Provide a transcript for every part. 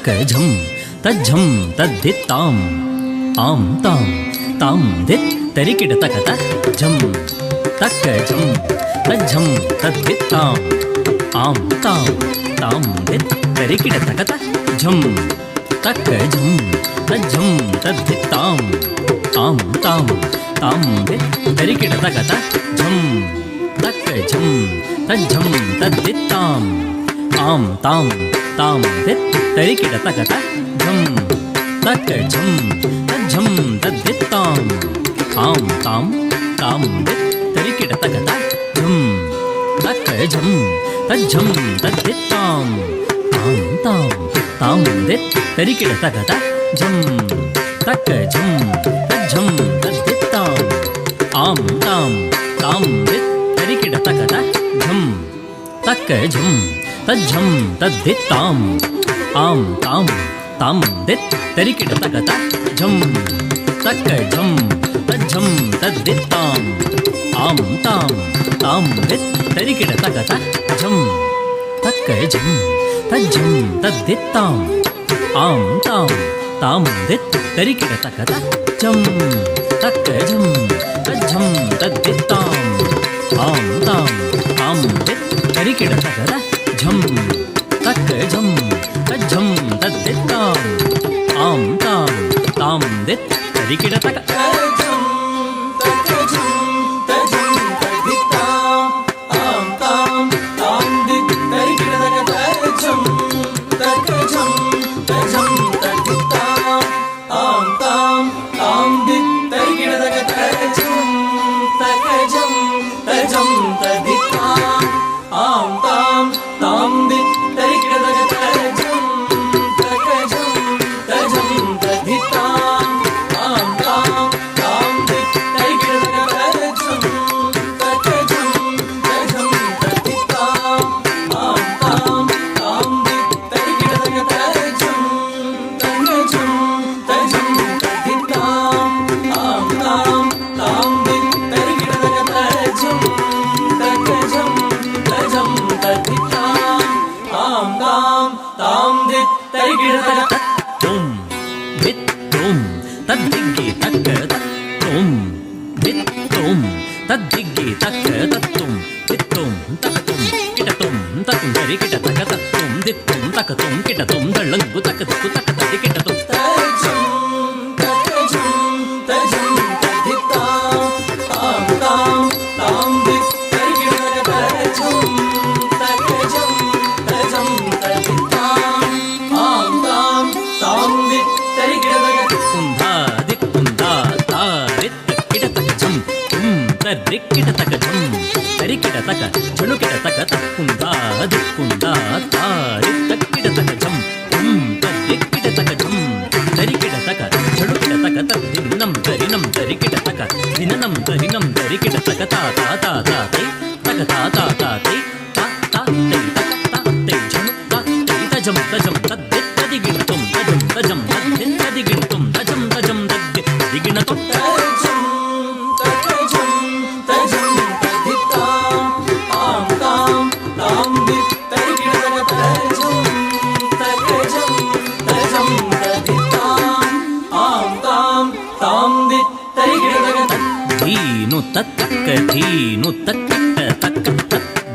तक्क झं तज्झं तद्धित्ताम्। आं तां तां धित् तरिकिड तकत झं तक्क झं तज्झं तद्धित्ताम्। आं तां तां धित् तरिकिड तकत झं तक्क झं तज्झं तद्धित्ताम्। आं तां तां धित् तरिकिड तकत झं तक्क झं तज्झं तद्धित्ताम्। आं तां तां धित् तरिकिड तकत झं तक्क झं तज्झं तद्धित्ताम् आं तां तां धित् तरिकिड तकत झं तक्क झं तज्झं तद्धित्ताम् आं तां तां धित् तरिकिड तकत झं तक्क झं तज्झं तद्धित्ताम् आं तां तां धित् तरिकिड तकत झं तक्क झं तज्झं तद्धित्ताम् आं तां तां धित् तरिकिड तकत झं तक्क झं तज्झं तद्धित्ताम् आं तां तां धित् तरिकिड तकत झं तक्क झं तज्झं तद्धित्ताम् आं तां तां धित् तरिकिड तकत झं तक्क झं तज्झं तद्धित्ताम् आं तां तां धित् तरिकिड तकत झं तक्क झं तज्झं तद्धित्ताम् आं तां तां धित् तरिकिड तक తద్దిగ్గి తక్క తత్వం విత్తం తద్దిగ్గి తక్క తత్వం విత్తం తకతం కిటతం తకం దరి కిట తక తత్వం దిత్తం తకతం కిటతం దళ్ళంగు తక దిక్కు తక తడి కిటతం. तुं तर्रिक्किटतक झं तरिकिटतक झणुकिटतक तक्कुन्धा दिक्कुन्धा तारित्त किटतक झं तुं तर्रिक्किटतक झं तरिकिटतक झणुकिटतक तद्दिन्नं तरिनं तरिकिटतक दिननं तरिनं तरिकिटतक ता ता ता ता तै तक ता ता ता तै धीनु तक तत्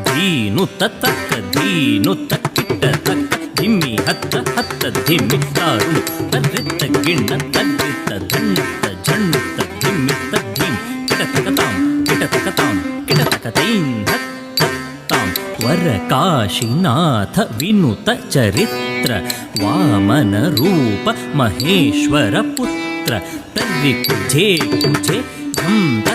धीनु तत्तक धीनु तत्किट्ट तक धिम्मि हत्त हत्त, धिम्मि तारुणु तद्रित्त गिण्ण तद्रित्त धण्णत्त झण्णत्त धिम्मि तद्धिं किटतकतां किटतकतां किटतकतैं धत् तत्तां वरकाशीनाथ विनुत, चरित्र, वामन, रूप, महेश्वर, पुत्र तर्रि कुजे कुजे झं तक्कणं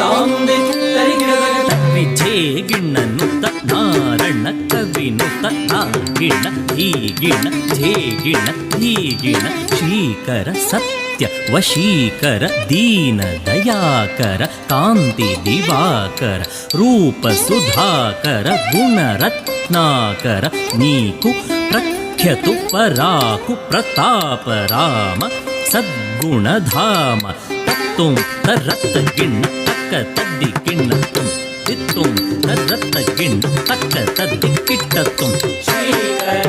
ತಾಂಬೆ ತರಿಗಿಡದ ವಿಜೇ ಗಿಣ್ಣನುತ್ತ ನಾರಣ್ಣ ಕವಿನುತ್ತ ನಾಗಿಣ ಹೀಗಿಣ ಜೇಗಿಣ ಹೀಗಿಣ ಶ್ರೀಕರ ಸತ್ಯ ವಶೀಕರ ದೀನ ದಯಾಕರ ಕಾಂತಿ ದಿವಾಕರ ರೂಪ ಸುಧಾಕರ ಗುಣರತ್ನಾಕರ ನೀಕು ಪ್ರಖ್ಯತು ಪರಾಕು ಪ್ರತಾಪ ರಾಮ ಸದ್ಗುಣಧಾಮ ತತ್ತುಂ ತರತ್ತ ಗಿಣ್ಣ தக்க தத்தி கிண்ணத்தும் சித்தும் தத்த கிண் தக்க தத்தி கிட்டத்தும். ஸ்ரீகர